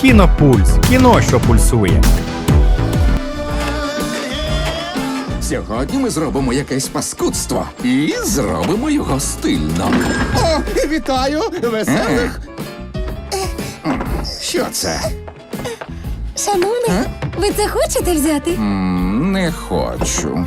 Кінопульс. Кіно, що пульсує. Сьогодні ми зробимо якесь паскудство і зробимо його стильно. О, вітаю! Веселих! Що це? Шановний, ви це хочете взяти? М, Не хочу.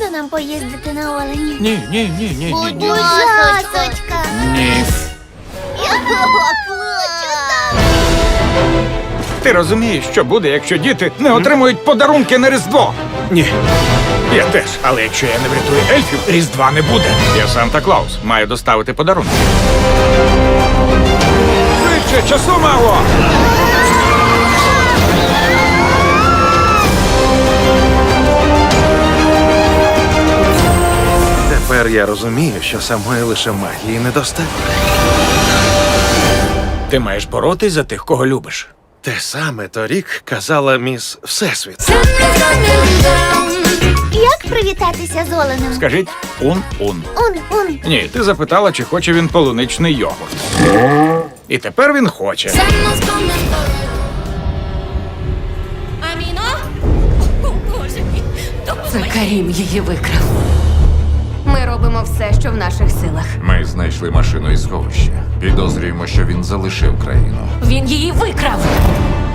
Нам поїздити на олені? Ні, ні, ні, ні, ні, ні. Ласочка. Ні. Ти розумієш, що буде, якщо діти не отримують подарунки на Різдво? Ні. Я теж, але якщо я не врятую ельфів, Різдва не буде. Я Санта Клаус, маю доставити подарунки. Швидше, часу мало! Тепер я розумію, що самої лише магії недостатньо. Ти маєш боротись за тих, кого любиш. Те саме торік казала міс Всесвіт. Як привітатися з оленем? Скажіть ун-ун. Он, он. Ні, ти запитала, чи хоче він полуничний йогурт. І тепер він хоче. Аміно? О, Боже мій, Це Карім її викрав. Ми робимо все, що в наших силах. Ми знайшли машину із сховища. Підозрюємо, що він залишив країну. Він її викрав.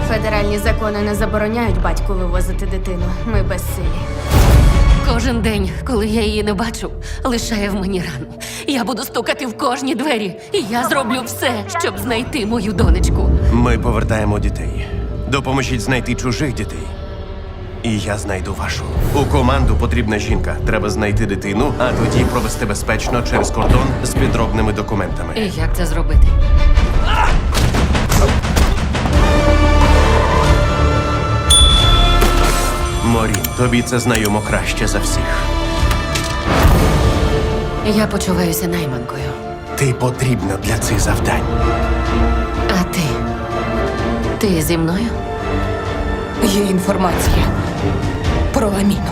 Федеральні закони не забороняють батьку вивозити дитину. Ми безсилі. Кожен день, коли я її не бачу, лишає в мені рану. Я буду стукати в кожні двері, і я зроблю все, щоб знайти мою донечку. Ми повертаємо дітей. Допоможіть знайти чужих дітей. І я знайду вашу. У команду потрібна жінка. Треба знайти дитину, а тоді провести безпечно через кордон з підробними документами. І як це зробити? Морін, тобі це знайомо краще за всіх. Я почуваюся найманкою. Ти потрібна для цих завдань. А ти? Ти зі мною? Є інформація про Аміну.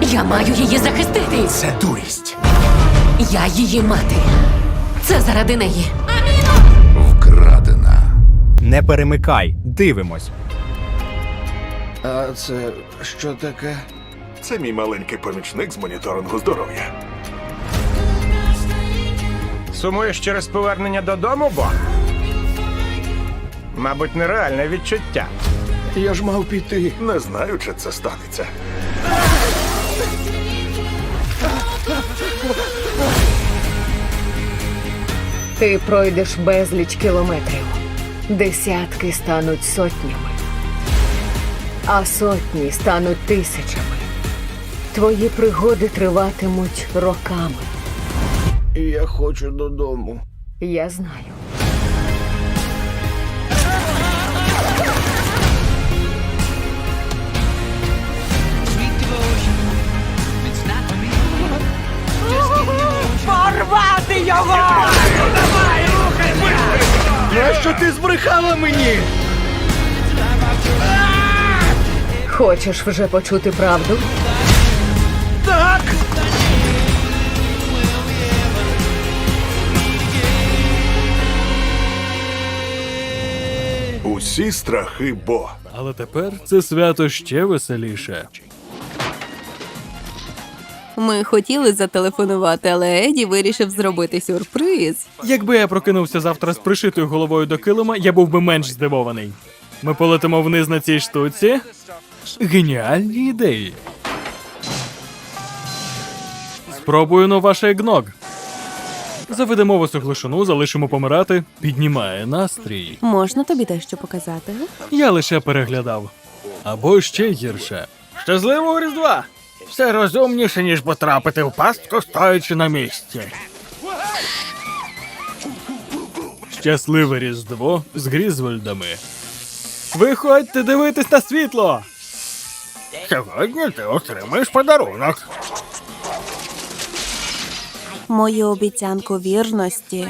Я маю її захистити. Це дурість. Я її мати. Це заради неї. Вкрадена. Не перемикай, дивимось. А це що таке? Це мій маленький помічник з моніторингу здоров'я. Сумуєш через повернення додому, бо? Мабуть, нереальне відчуття. Я ж мав піти. Не знаю, чи це станеться. Ти пройдеш безліч кілометрів. Десятки стануть сотнями, а сотні стануть тисячами. Твої пригоди триватимуть роками. Я хочу додому. Я знаю. Нащо ти збрехала мені? Хочеш вже почути правду? Так! Усі страхи Бо. Але тепер це свято ще веселіше. Ми хотіли зателефонувати, але Еді вирішив зробити сюрприз. Якби я прокинувся завтра з пришитою головою до килима, я був би менш здивований. Ми полетимо вниз на цій штуці. Геніальні ідеї. Спробую на ваш егног. Заведемо вас у глишину, залишимо помирати. Піднімає настрій. Можна тобі дещо показати? Я лише переглядав. Або ще гірше. Щасливого Різдва! Все розумніше, ніж потрапити в пастку, стоячи на місці. Щасливе Різдво з Грізвольдами. Виходьте дивитись на світло. Сьогодні ти отримаєш подарунок. Мою обіцянку вірності.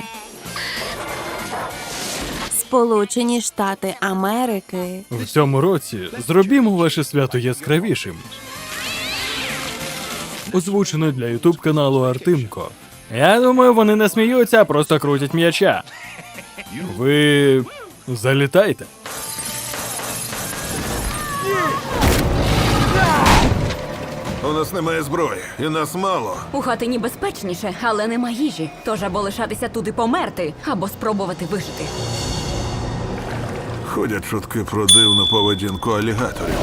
Сполучені Штати Америки. В цьому році зробімо ваше свято яскравішим. Озвучено для ютуб каналу Артемко. Я думаю, вони не сміються, а просто крутять м'яча. Ви залітайте. У нас немає зброї, і нас мало. У хатині безпечніше, але нема їжі. Тож або лишатися тут і померти, або спробувати вижити. Ходять чутки про дивну поведінку алігаторів.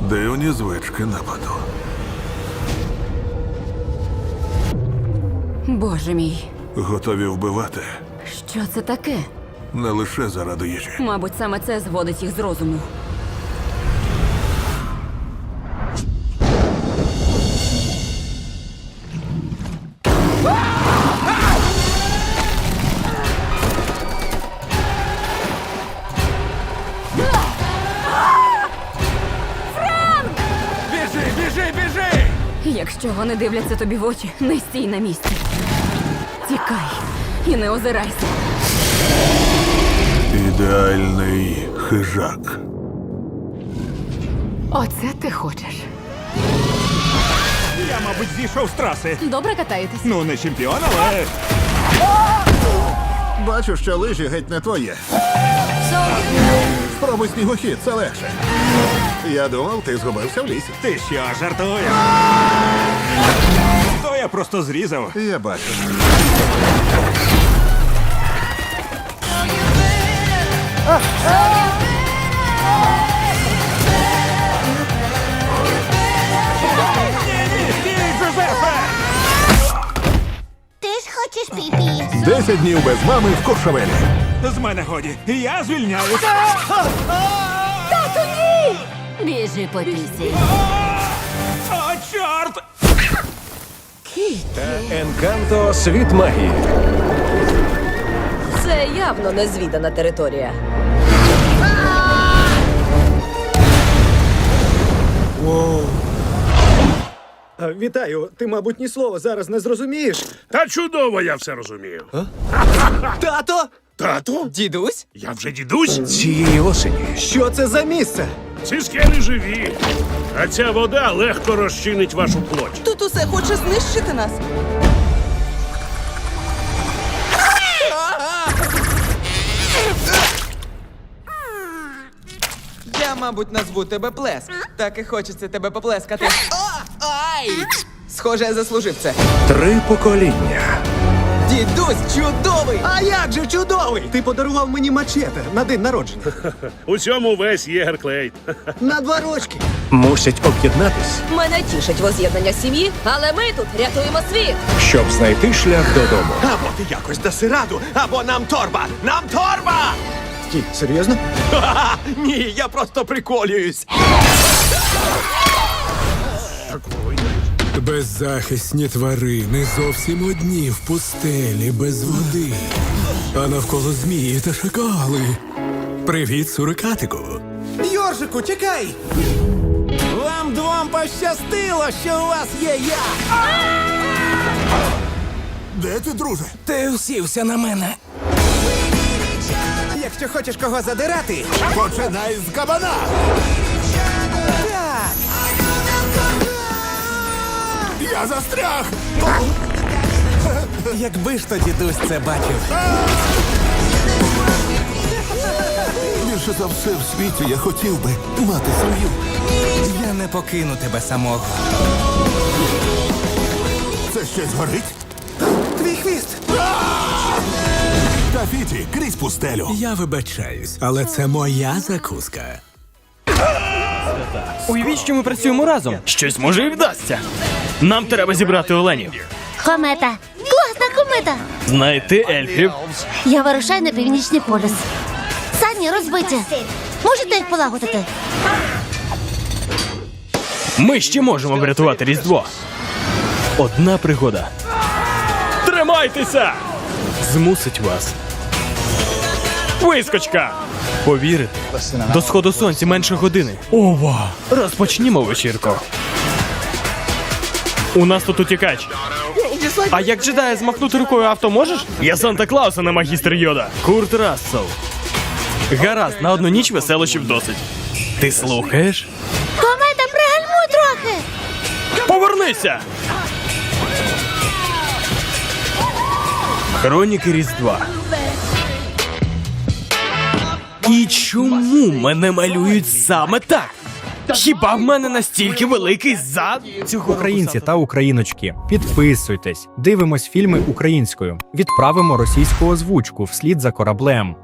Дивні звички нападу. Боже мій, Готові вбивати що це таке? не лише заради їжі. Мабуть, саме це зводить їх з розуму. Біжи, біжи, біжи! Якщо вони дивляться тобі в очі, не стій на місці. Тікай і не озирайся. Ідеальний хижак. Оце ти хочеш. Я, мабуть, зійшов з траси. Добре катаєтесь? Ну, не чемпіон, але. Бачу, що лижі геть не твоє. Спробуй снігохід, це легше. Я думав, ти згубився в лісі. Ти що, жартуєш? То я просто зрізав. Я бачу. Ти ж хочеш піпі? Десять днів без мами в Куршавелі. З мене годі. Я звільняюсь. Біжи по пісі. О, чорт! Енканто світ магії. Це явно незвідана територія. Вітаю, ти, мабуть, ні слова зараз не зрозумієш. Та чудово, я все розумію. Тато! Тату? Дідусь? Я вже дідусь? Цієї осені. Що це за місце? Ці скелі живі. А ця вода легко розчинить вашу плоть. Тут усе хоче знищити нас. Я, мабуть, назву тебе Плеск. Так і хочеться тебе поплескати. Ай! Схоже, я заслужив це. Три покоління. Дідусь чудовий! А як же чудовий? Ти подарував мені мачете на день народження. У цьому весь Єгерклейт. На два рочки. Мусять об'єднатись, Мене тішить воз'єднання сім'ї, але ми тут рятуємо світ. щоб знайти шлях додому. Або ти якось даси раду, або нам торба! Нам торба! Стій, серйозно? Ні, я просто приколююсь. Беззахисні тварини зовсім одні в пустелі без води. А навколо змії та шакали. Привіт, сурикатику. Йоржику, чекай! Вам двом пощастило, що у вас є я! Де ти, друже? Ти усівся на мене. Якщо хочеш кого задирати, Починай з кабана! Я застряг! Якби ж то дідусь це бачив. Більше за все в світі я хотів би мати свою. Я не покину тебе самого. Це щось горить? Твій хвіст! Тафіті, крізь пустелю. Я вибачаюсь, але це моя закуска. Уявіть, що ми працюємо разом. Щось може і вдасться. Нам треба зібрати оленів, Комета. Класна комета. знайти ельфів. Я вирушаю на північний полюс. Сані розбиті. Можете їх полагодити? Ми ще можемо врятувати Різдво. Одна пригода. Тримайтеся! Змусить вас. Вискочка! Повірите? До сходу сонця менше години. Ова! Розпочнімо вечірку. У нас тут утікач. А як джедая змахнути рукою авто можеш? Я Санта Клаус, а не магістр Йода. Курт Рассел. Гаразд, на одну ніч веселощів досить. Ти слухаєш? Комета, пригальмуй трохи. Повернися! Хроніки Різдва. І чому мене малюють саме так? Хіба в мене настільки великий зад? Цього Українці та україночки, підписуйтесь, дивимось фільми українською, відправимо російську озвучку вслід за кораблем.